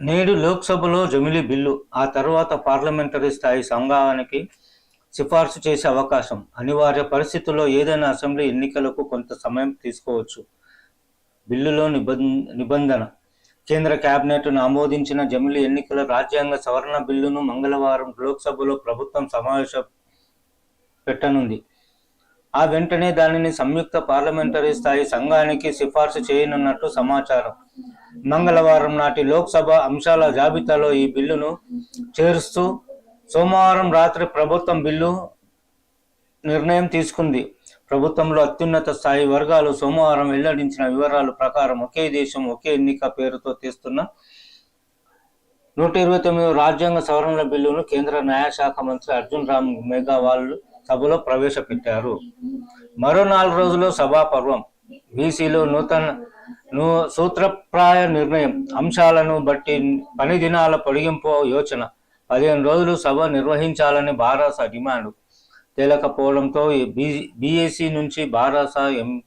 నేడు లోక్సభలో జమిలీ బిల్లు ఆ తర్వాత పార్లమెంటరీ స్థాయి సంఘానికి సిఫార్సు చేసే అవకాశం. అనివార్య పరిస్థితుల్లో ఏదైనా అసెంబ్లీ ఎన్నికలకు కొంత సమయం తీసుకోవచ్చు. బిల్లులో నిబంధన. కేంద్ర కేబినెట్ ఆమోదించిన జమిలీ ఎన్నికల రాజ్యాంగ సవరణ బిల్లును మంగళవారం లోక్సభలో ప్రభుత్వం సమావేశ పెట్టనుంది ఆ వెంటనే దానిని సంయుక్త పార్లమెంటరీ స్థాయి సంఘానికి సిఫార్సు చేయనున్నట్టు సమాచారం. మంగళవారం నాటి లోక్సభ అంశాల జాబితాలో ఈ బిల్లును చేరుస్తూ సోమవారం రాత్రి ప్రభుత్వం బిల్లు నిర్ణయం తీసుకుంది. ప్రభుత్వంలో అత్యున్నత స్థాయి వర్గాలు సోమవారం వెల్లడించిన వివరాల ప్రకారం ఒకే దేశం ఒకే ఎన్నిక పేరుతో తీస్తున్న నూట ఇరవై తొమ్మిది రాజ్యాంగ సవరణల బిల్లును కేంద్ర న్యాయశాఖ మంత్రి అర్జున్ రామ్ మేఘావాల్ సభలో ప్రవేశపెట్టారు. మరో నాలుగు రోజుల్లో సభా పర్వం బీసీలో నూతన సూత్రప్రాయ నిర్ణయం. అంశాలను బట్టి పని దినాల పొడిగింపు యోచన. పదిహేను రోజులు సభ నిర్వహించాలని బారాస డిమాండ్. తేలకపోవడంతో బీఏసీ నుంచి బారాస ఎం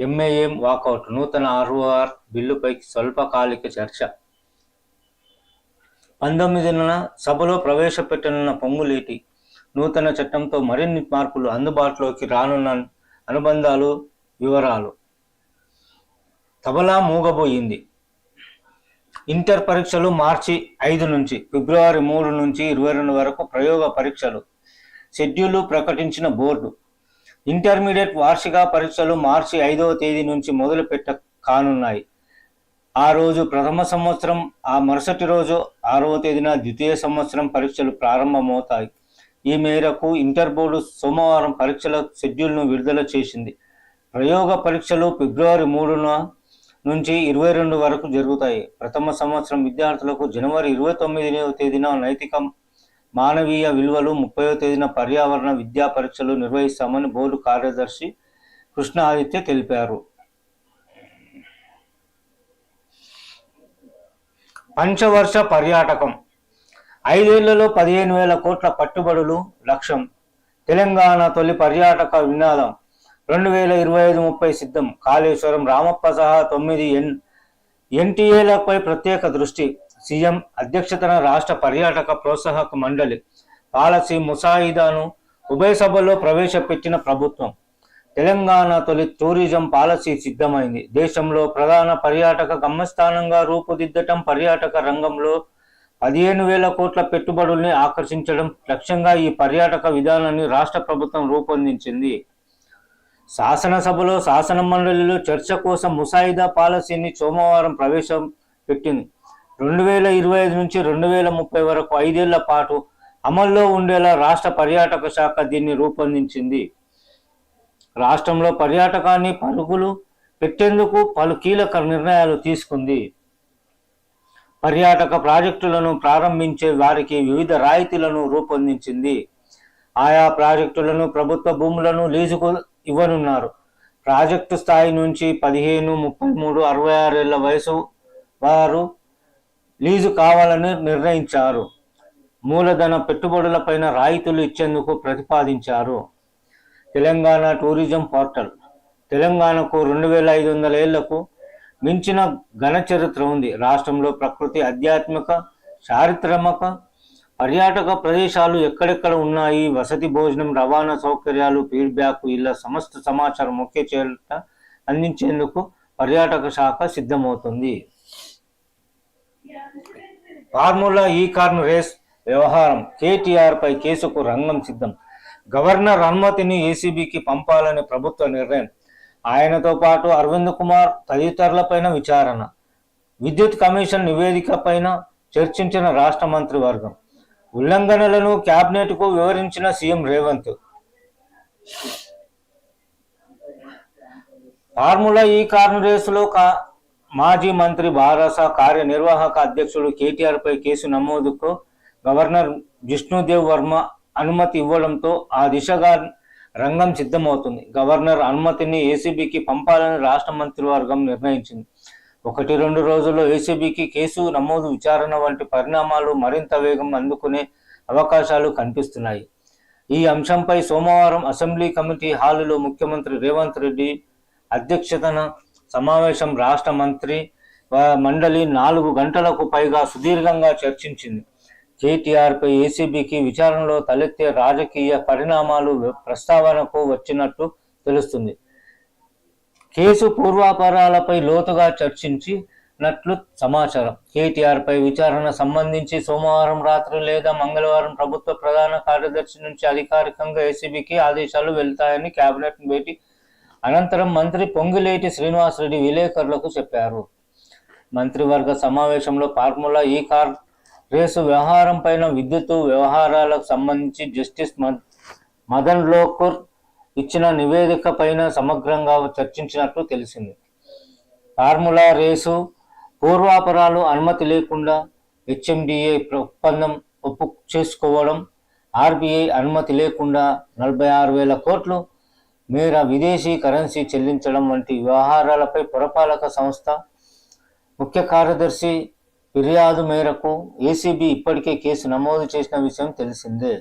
ఎంఏఎం వాకౌట్. నూతన ఆర్ఓఆర్ బిల్లుపై స్వల్పకాలిక చర్చ. పంతొమ్మిదిన సభలో ప్రవేశపెట్టనున్న పొంగులేటి నూతన చట్టంతో మరిన్ని మార్పులు అందుబాటులోకి రానున్న అనుబంధాలు వివరాలు. తబలా మూగబోయింది. ఇంటర్ పరీక్షలు మార్చి ఐదు నుంచి ఫిబ్రవరి మూడు నుంచి ఇరవై రెండు వరకు ప్రయోగ పరీక్షలు షెడ్యూల్ ప్రకటించిన బోర్డు. ఇంటర్మీడియట్ వార్షిక పరీక్షలు మార్చి ఐదవ తేదీ నుంచి మొదలు పెట్ట కానున్నాయి. ఆ రోజు ప్రథమ సంవత్సరం ఆ మరుసటి రోజు ఆరవ తేదీన ద్వితీయ సంవత్సరం పరీక్షలు ప్రారంభమవుతాయి. ఈ మేరకు ఇంటర్ బోర్డు సోమవారం పరీక్షల షెడ్యూల్ను విడుదల చేసింది. ప్రయోగ పరీక్షలు ఫిబ్రవరి మూడున నుంచి ఇరవై రెండు వరకు జరుగుతాయి. ప్రథమ సంవత్సరం విద్యార్థులకు జనవరి ఇరవై తొమ్మిదవ తేదీన నైతిక మానవీయ విలువలు ముప్పైవ తేదీన పర్యావరణ విద్యా పరీక్షలు నిర్వహిస్తామని బోర్డు కార్యదర్శి కృష్ణ ఆదిత్య తెలిపారు. పంచవర్ష పర్యాటకం. ఐదేళ్ళలో పదిహేను వేల కోట్ల పట్టుబడులు లక్ష్యం. తెలంగాణ తొలి పర్యాటక వినాదం. రెండు వేల ఇరవై ఐదు ముప్పై సిద్ధం. కాళేశ్వరం రామప్ప సహా తొమ్మిది ఎన్ ఎన్టీఏలపై ప్రత్యేక దృష్టి. సీఎం అధ్యక్షతన రాష్ట్ర పర్యాటక ప్రోత్సాహక మండలి పాలసీ ముసాయిదాను ఉభయ సభల్లో ప్రవేశపెట్టిన ప్రభుత్వం. తెలంగాణ తొలి టూరిజం పాలసీ సిద్ధమైంది. దేశంలో ప్రధాన పర్యాటక గమ్యస్థానంగా రూపుదిద్దటం పర్యాటక రంగంలో పదిహేను వేల కోట్ల పెట్టుబడుల్ని ఆకర్షించడం లక్ష్యంగా ఈ పర్యాటక విధానాన్ని రాష్ట్ర ప్రభుత్వం రూపొందించింది. శాసనసభలో శాసన మండలిలో చర్చ కోసం ముసాయిదా పాలసీని సోమవారం ప్రవేశం పెట్టింది. రెండు వేల ఇరవై ఐదు నుంచి రెండు వేల ముప్పై వరకు ఐదేళ్ళ పాటు అమల్లో ఉండేలా రాష్ట్ర పర్యాటక శాఖ దీన్ని రూపొందించింది. రాష్ట్రంలో పర్యాటకాన్ని పరుగులు పెట్టేందుకు పలు కీలక నిర్ణయాలు తీసుకుంది. పర్యాటక ప్రాజెక్టులను ప్రారంభించే వారికి వివిధ రాయితీలను రూపొందించింది. ఆయా ప్రాజెక్టులను ప్రభుత్వ భూములను లీజుకు ఇవ్వనున్నారు. ప్రాజెక్టు స్థాయి నుంచి పదిహేను ముప్పై మూడు అరవై ఆరేళ్ళ వయసు వారు లీజు కావాలని నిర్ణయించారు. మూలధన పెట్టుబడులపైన రాయితీలు ఇచ్చేందుకు ప్రతిపాదించారు. Telangana tourism portal. తెలంగాణకు రెండు వేల ఐదు వందల ఏళ్ళకు మించిన ఘన చరిత్ర ఉంది. రాష్ట్రంలో ప్రకృతి ఆధ్యాత్మిక చారిత్రమక పర్యాటక ప్రదేశాలు ఎక్కడెక్కడ ఉన్నాయి? వసతి భోజనం రవాణా సౌకర్యాలు ఫీడ్బ్యాక్ ఇలా సమస్త సమాచారం ఒకే చేత అందించేందుకు పర్యాటక శాఖ సిద్ధమవుతుంది. ఫార్ములా ఈ కార్న్ రేస్ వ్యవహారం. కేటీఆర్ పై కేసుకు రంగం సిద్ధం. గవర్నర్ అనుమతిని ఏసీబీకి పంపాలని ప్రభుత్వ నిర్ణయం. ఆయనతో పాటు అరవింద్ కుమార్ తదితరులపైన విచారణ. విద్యుత్ కమిషన్ నివేదిక పైన చర్చించిన రాష్ట్ర మంత్రివర్గం. ఉల్లంఘనలను కు వివరించిన సీఎం రేవంత్. ఫార్ములా ఈ కార్ను రేసులో కా మాజీ మంత్రి బారాస కార్యనిర్వాహక అధ్యక్షుడు కేటీఆర్ పై కేసు నమోదుకు గవర్నర్ విష్ణుదేవ్ వర్మ అనుమతి ఇవ్వడంతో ఆ దిశగా రంగం సిద్ధమవుతుంది. గవర్నర్ అనుమతిని ఏసీబీకి పంపాలని రాష్ట్ర మంత్రివర్గం నిర్ణయించింది. ఒకటి రెండు రోజుల్లో ఏసీబీకి కేసు నమోదు విచారణ వంటి పరిణామాలు మరింత వేగం అందుకునే అవకాశాలు కనిపిస్తున్నాయి. ఈ అంశంపై సోమవారం అసెంబ్లీ కమిటీ హాలులో ముఖ్యమంత్రి రేవంత్ రెడ్డి అధ్యక్షతన సమావేశం రాష్ట్ర మంత్రి మండలి నాలుగు గంటలకు పైగా సుదీర్ఘంగా చర్చించింది. కేటీఆర్పై ఏసీబీకి విచారణలో తలెత్తే రాజకీయ పరిణామాలు ప్రస్తావనకు వచ్చినట్టు తెలుస్తుంది. కేసు పూర్వాపరాలపై లోతుగా చర్చించినట్లు సమాచారం. కేటీఆర్ పై విచారణ సంబంధించి సోమవారం రాత్రి లేదా మంగళవారం ప్రభుత్వ ప్రధాన కార్యదర్శి నుంచి అధికారికంగా ఏసీబీకి ఆదేశాలు వెళ్తాయని కేబినెట్ భేటీ అనంతరం మంత్రి పొంగిలేటి శ్రీనివాసరెడ్డి విలేకరులకు చెప్పారు. మంత్రివర్గ సమావేశంలో ఫార్ములా ఈ కార్ రేసు వ్యవహారం పైన విద్యుత్ వ్యవహారాలకు సంబంధించి జస్టిస్ మదన్ లోకూర్ ఇచ్చిన నివేదిక పైన సమగ్రంగా చర్చించినట్లు తెలిసింది. ఫార్ములా రేసు పూర్వాపరాలు అనుమతి లేకుండా హెచ్ఎండిఏ ఒప్పందం ఒప్పు చేసుకోవడం ఆర్బీఐ అనుమతి లేకుండా నలభై ఆరు వేల కోట్లు మేర విదేశీ కరెన్సీ చెల్లించడం వంటి వ్యవహారాలపై పురపాలక సంస్థ ముఖ్య కార్యదర్శి ఫిర్యాదు మేరకు ఏసీబీ ఇప్పటికే కేసు నమోదు చేసిన విషయం తెలిసిందే.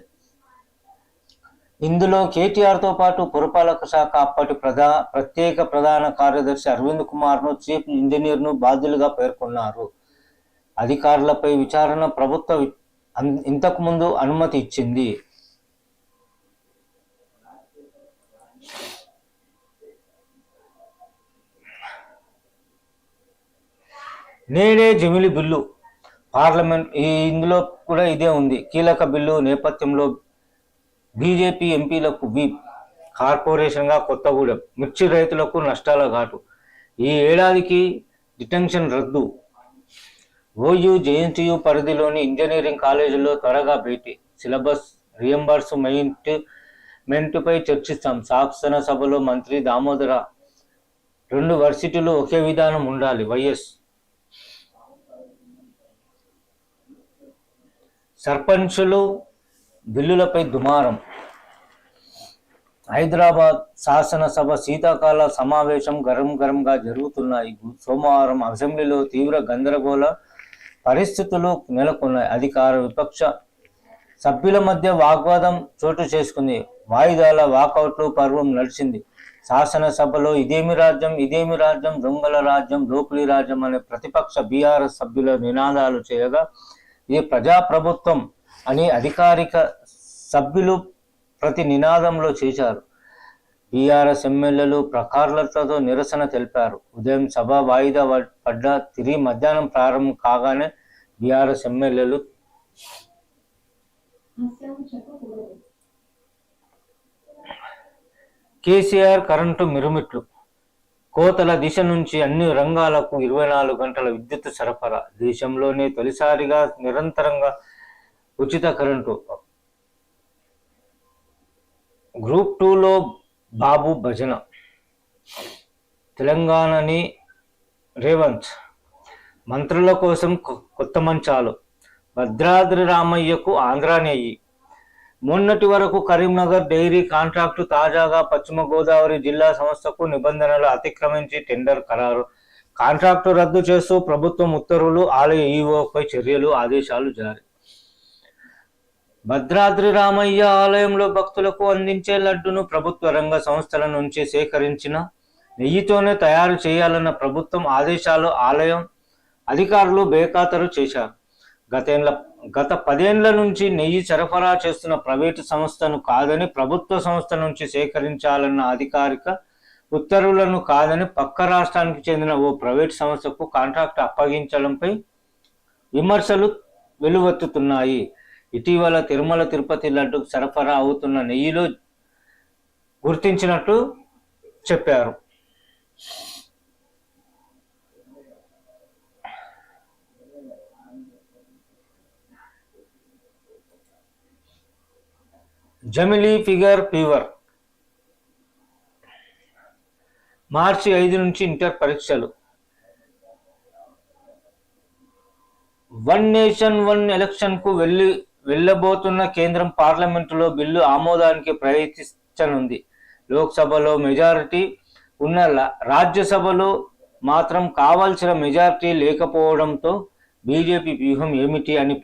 ఇందులో కేటీఆర్తో పాటు పురపాలక శాఖ అప్పటి ప్రధా ప్రత్యేక ప్రధాన కార్యదర్శి అరవింద్ కుమార్ను చీఫ్ ఇంజనీర్ను బాధ్యులుగా పేర్కొన్నారు. అధికారులపై విచారణ ప్రభుత్వ వి- ఇంతకుముందు అనుమతి ఇచ్చింది. నేడే జమిలి బిల్లు. పార్లమెంట్ ఈ ఇందులో కూడా ఇదే ఉంది. కీలక బిల్లు నేపథ్యంలో బీజేపీ ఎంపీలకు వీప్ కార్పొరేషన్గా కొత్తగూడెం మిర్చి రైతులకు నష్టాల ఘాటు. ఈ ఏడాదికి డిటెన్షన్ రద్దు. ఓయూ జేఎన్టీయూ పరిధిలోని ఇంజనీరింగ్ కాలేజీలో త్వరగా భేటీ. సిలబస్ రియంబర్స్మెంట్ మెంట్పై చర్చిస్తాం. శాసన సభలో మంత్రి దామోదర రెండు వర్సిటీలు ఒకే విధానం ఉండాలి. వైఎస్ సర్పంచులు బిల్లులపై దుమారం. హైదరాబాద్ శాసనసభ శీతాకాల సమావేశం గరం గరంగా జరుగుతున్నాయి. సోమవారం అసెంబ్లీలో తీవ్ర గందరగోళ పరిస్థితులు నెలకొన్నాయి. అధికార విపక్ష సభ్యుల మధ్య వాగ్వాదం చోటు చేసుకుంది. వాయిదాల వాకౌట్లు పర్వం నడిచింది. శాసనసభలో ఇదేమి రాజ్యం ఇదేమి రాజ్యం దొంగల రాజ్యం దోపిడీ రాజ్యం అనే ప్రతిపక్ష బీఆర్ఎస్ సభ్యుల నినాదాలు చేయగా ఇది ప్రజాప్రభుత్వం అధికారిక సభ్యులు ప్రతి నినాదంలో చేశారు. బీఆర్ఎస్ ఎమ్మెల్యేలు ప్రకార్లతో నిరసన తెలిపారు. ఉదయం సభ వాయిదా పడ్డ తిరిగి మధ్యాహ్నం ప్రారంభం కాగానే బీఆర్ఎస్ ఎమ్మెల్యేలు కేసీఆర్ కరెంటు మిరుమిట్లు. కోతల దిశ నుంచి అన్ని రంగాలకు ఇరవై నాలుగు గంటల విద్యుత్ సరఫరా. దేశంలోనే తొలిసారిగా నిరంతరంగా ఉచిత కరెంటు. గ్రూప్ టూలో బాబు భజన. తెలంగాణని రేవంత్. మంత్రుల కోసం కొత్త మంచాలు. భద్రాద్రి రామయ్యకు ఆంధ్రా నెయ్యి. మొన్నటి వరకు కరీంనగర్ డైరీ కాంట్రాక్టు తాజాగా పశ్చిమ గోదావరి జిల్లా సంస్థకు నిబంధనలు అతిక్రమించి టెండర్ ఖరారు. కాంట్రాక్టు రద్దు చేస్తూ ప్రభుత్వం ఉత్తర్వులు ఆలయ ఈఓపై చర్యలు ఆదేశాలు జారీ. భద్రాద్రి రామయ్య ఆలయంలో భక్తులకు అందించే లడ్డును ప్రభుత్వ రంగ సంస్థల నుంచి సేకరించిన నెయ్యితోనే తయారు చేయాలన్న ప్రభుత్వం ఆదేశాలు ఆలయం అధికారులు బేఖాతరు చేశారు. గతేండ్ల గత పదేండ్ల నుంచి నెయ్యి సరఫరా చేస్తున్న ప్రైవేటు సంస్థను కాదని ప్రభుత్వ సంస్థ నుంచి సేకరించాలన్న అధికారిక ఉత్తర్వులను కాదని పక్క రాష్ట్రానికి చెందిన ఓ ప్రైవేట్ సంస్థకు కాంట్రాక్ట్ అప్పగించడంపై విమర్శలు వెలువెత్తుతున్నాయి. ఇటీవల తిరుమల తిరుపతి లడ్డుకు సరఫరా అవుతున్న నెయ్యిలో గుర్తించినట్టు చెప్పారు. జమిలీ ఫిగర్ ఫీవర్. మార్చి ఐదు నుంచి ఇంటర్ పరీక్షలు. వన్ నేషన్ వన్ ఎలక్షన్కు వెళ్ళి వెళ్ళబోతున్న కేంద్రం పార్లమెంటులో బిల్లు ఆమోదానికి ప్రయత్నించనుంది. లోక్సభలో మెజారిటీ ఉన్న రాజ్యసభలో మాత్రం కావాల్సిన మెజారిటీ లేకపోవడంతో బీజేపీ వ్యూహం ఏమిటి అని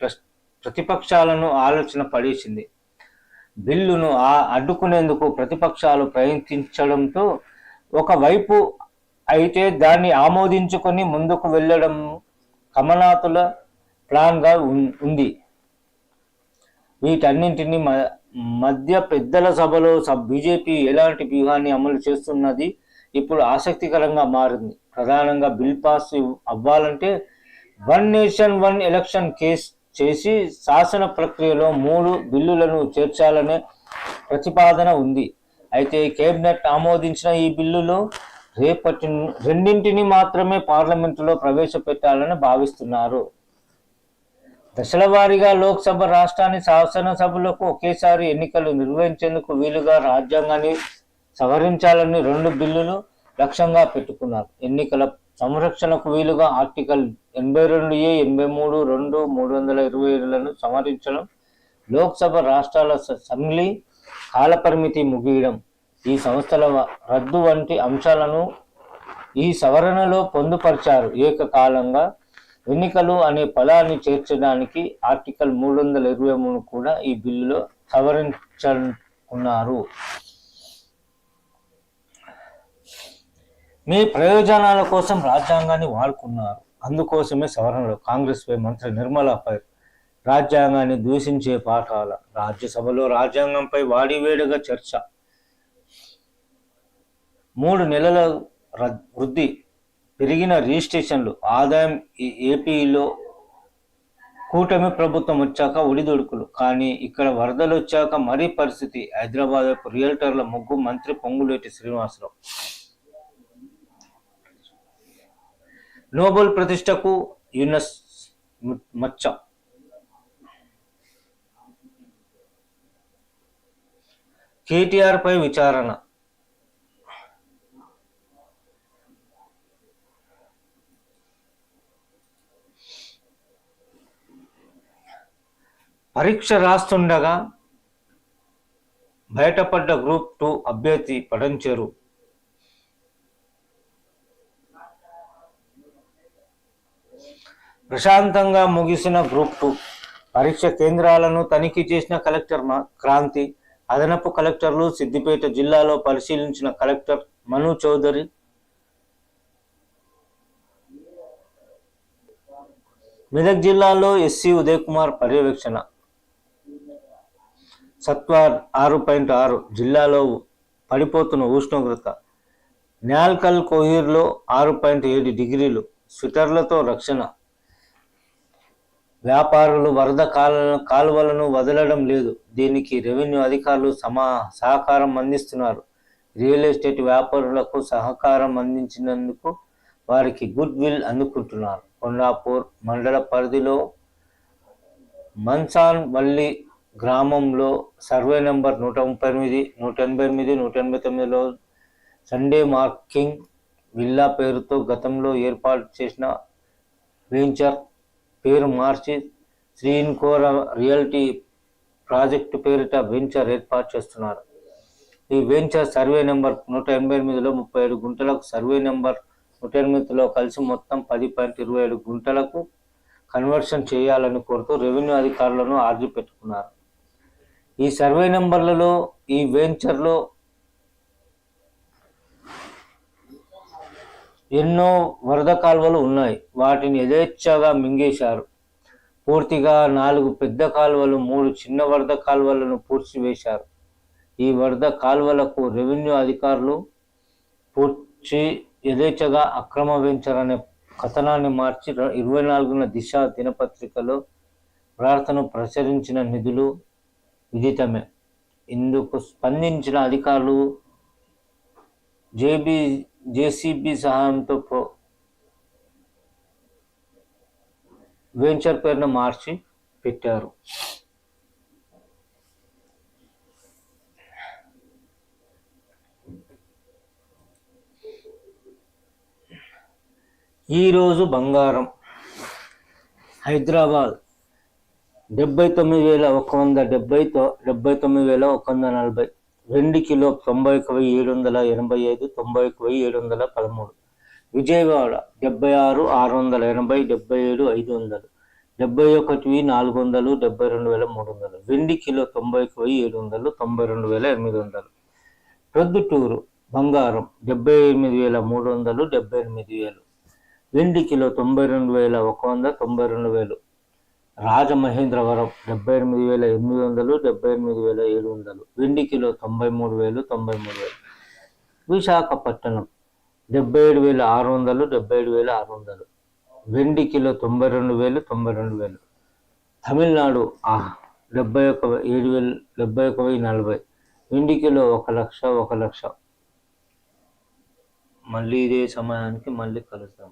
ప్రతిపక్షాలను ఆలోచన పడేసింది. బిల్లును ఆ అడ్డుకునేందుకు ప్రతిపక్షాలు ప్రయత్నించడంతో ఒకవైపు అయితే దాన్ని ఆమోదించుకొని ముందుకు వెళ్ళడం కమనాతుల ప్లాన్గా ఉంది. వీటన్నింటినీ మ- మధ్య పెద్దల సభలో సబ్ బీజేపీ ఎలాంటి వ్యూహాన్ని అమలు చేస్తున్నది ఇప్పుడు ఆసక్తికరంగా మారింది. ప్రధానంగా బిల్ పాస్ అవ్వాలంటే one nation one election case చేసి శాసన ప్రక్రియలో మూడు బిల్లులను చేర్చాలనే ప్రతిపాదన ఉంది. అయితే కేబినెట్ ఆమోదించిన ఈ బిల్లులో రేపటి రెండింటిని మాత్రమే పార్లమెంటులో ప్రవేశపెట్టాలని భావిస్తున్నారు. దశల వారీగా లోక్సభ రాష్ట్రాన్ని శాసనసభలకు ఒకేసారి ఎన్నికలు నిర్వహించేందుకు వీలుగా రాజ్యాంగాన్ని సవరించాలని రెండు బిల్లులు లక్ష్యంగా పెట్టుకున్నారు. ఎన్నికల సంరక్షణకు వీలుగా ఆర్టికల్ ఎనభై రెండు ఏ ఎనభై మూడు రెండు మూడు వందల ఇరవై ఏడులను సవరించడం లోక్సభ రాష్ట్రాల అసెంబ్లీ కాలపరిమితి ముగియడం ఈ సంస్థల రద్దు వంటి అంశాలను ఈ సవరణలో పొందుపరిచారు. ఏకకాలంగా ఎన్నికలు అనే పదాన్ని చేర్చడానికి ఆర్టికల్ మూడు వందల ఇరవై మూడు కూడా ఈ బిల్లులో సవరించుకున్నారు మీ ప్రయోజనాల కోసం రాజ్యాంగాన్ని వాడుకున్నారు. అందుకోసమే సవరణలు. కాంగ్రెస్ పై మంత్రి నిర్మలాపై రాజ్యాంగాన్ని దూషించే పాఠాల రాజ్యసభలో రాజ్యాంగంపై వాడివేడుగా చర్చ. మూడు నెలల వృద్ధి పెరిగిన రిజిస్ట్రేషన్లు ఆదాయం ఏపీలో కూటమి ప్రభుత్వం వచ్చాక ఒడిదొడుకులు. కానీ ఇక్కడ వరదలు వచ్చాక మరీ పరిస్థితి. హైదరాబాద్ వైపు రియల్టర్ల ముగ్గు మంత్రి పొంగులేటి శ్రీనివాసరావు. నోబెల్ ప్రతిష్టకు యునస్ మచ్చ. కేటీఆర్ పై విచారణ. పరీక్ష రాస్తుండగా బయటపడ్డ గ్రూప్ టూ అభ్యర్థి పడంచేరు. ప్రశాంతంగా ముగిసిన గ్రూప్ టూ పరీక్ష కేంద్రాలను తనిఖీ చేసిన కలెక్టర్ క్రాంతి అదనపు కలెక్టర్లు సిద్దిపేట జిల్లాలో పరిశీలించిన కలెక్టర్ మను చౌదరి. మెదక్ జిల్లాలో ఎస్సీ ఉదయ్ కుమార్ పర్యవేక్షణ. సత్వార్ ఆరు పాయింట్ ఆరు జిల్లాలో పడిపోతున్న ఉష్ణోగ్రత. న్యాల్కల్ కోహీర్లో ఆరు పాయింట్ ఏడు డిగ్రీలు స్విటర్లతో రక్షణ. వ్యాపారులు వరద కాల కాలువలను వదలడం లేదు. దీనికి రెవెన్యూ అధికారులు సమా సహకారం అందిస్తున్నారు. రియల్ ఎస్టేట్ వ్యాపారులకు సహకారం అందించినందుకు వారికి గుడ్ విల్ అందుకుంటున్నారు. కొండాపూర్ మండల పరిధిలో మన్సాన్ వల్లి గ్రామంలో సర్వే నెంబర్ నూట ముప్పై ఎనిమిది నూట ఎనభై ఎనిమిది నూట ఎనభై తొమ్మిదిలో సండే మార్కింగ్ విల్లా పేరుతో గతంలో ఏర్పాటు చేసిన వెంచర్ పేరు మార్చి శ్రీన్కోర రియల్టీ ప్రాజెక్టు పేరిట వెంచర్ ఏర్పాటు చేస్తున్నారు. ఈ వెంచర్ సర్వే నెంబర్ నూట ఎనభై ఎనిమిదిలో ముప్పై ఏడు గుంటలకు సర్వే నెంబర్ నూట ఎనిమిదిలో కలిసి మొత్తం పది పాయింట్ ఇరవై ఏడు గుంటలకు కన్వర్షన్ చేయాలని కోరుతూ రెవెన్యూ అధికారులను ఆర్జీ పెట్టుకున్నారు. ఈ సర్వే నెంబర్లలో ఈ వెంచర్లో ఎన్నో వరద కాలువలు ఉన్నాయి. వాటిని యథేచ్ఛగా మింగేశారు. పూర్తిగా నాలుగు పెద్ద కాలువలు మూడు చిన్న వరద కాలువలను పూడ్చివేశారు. ఈ వరద కాలువలకు రెవెన్యూ అధికారులు పూడ్చి యథేచ్ఛగా అక్రమ వెంచర్ అనే కథనాన్ని మార్చి ఇరవై నాలుగున దిశ దినపత్రికలో ప్రార్థన ప్రచురించిన నిధులు విదితమే. ఇందుకు స్పందించిన అధికారులు జేబీ జేసీబీ సహాయంతో ప్రో వెంచర్ పేరును మార్చి పెట్టారు. ఈరోజు బంగారం హైదరాబాద్ డెబ్బై తొమ్మిది వేల ఒక వంద డెబ్బైతో డెబ్బై తొమ్మిది వేల ఒక వంద నలభై రెండు కిలో తొంభై ఒక వెయ్యి ఏడు వందల ఎనభై ఐదు తొంభై ఒక వెయ్యి ఏడు వందల పదమూడు. విజయవాడ డెబ్బై ఆరు ఆరు వందల ఎనభై డెబ్బై ఏడు ఐదు వందలు. డెబ్బై ఒకటి నాలుగు వందలు డెబ్బై రెండు వేల మూడు వందలు. వెండి కిలో తొంభై ఒక వెయ్యి ఏడు వందలు తొంభై రెండు వేల ఎనిమిది వందలు. ప్రొద్దుటూరు బంగారం డెబ్బై ఎనిమిది వేల మూడు వందలు డెబ్బై ఎనిమిది వేలు. వెండి కిలో తొంభై రెండు వేల ఒక వంద తొంభై రెండు వేలు. రాజమహేంద్రవరం డెబ్బై ఎనిమిది వేల ఎనిమిది వందలు డెబ్బై ఎనిమిది వేల ఏడు వందలు వెండి కిలో తొంభై మూడు వేలు తొంభై మూడు వేలు. విశాఖపట్నం డెబ్బై ఏడు వేల ఆరు వందలు డెబ్బై ఏడు వేల ఆరు వందలు. వెండి కిలో తొంభై రెండు వేలు తొంభై రెండు వేలు. తమిళనాడు డెబ్బై ఒక ఏడు వేలు డెబ్బై ఒక వెయ్యి నలభై. వెండి కిలో ఒక లక్ష ఒక లక్ష. మళ్ళీ ఇదే సమయానికి మళ్ళీ కలుద్దాం.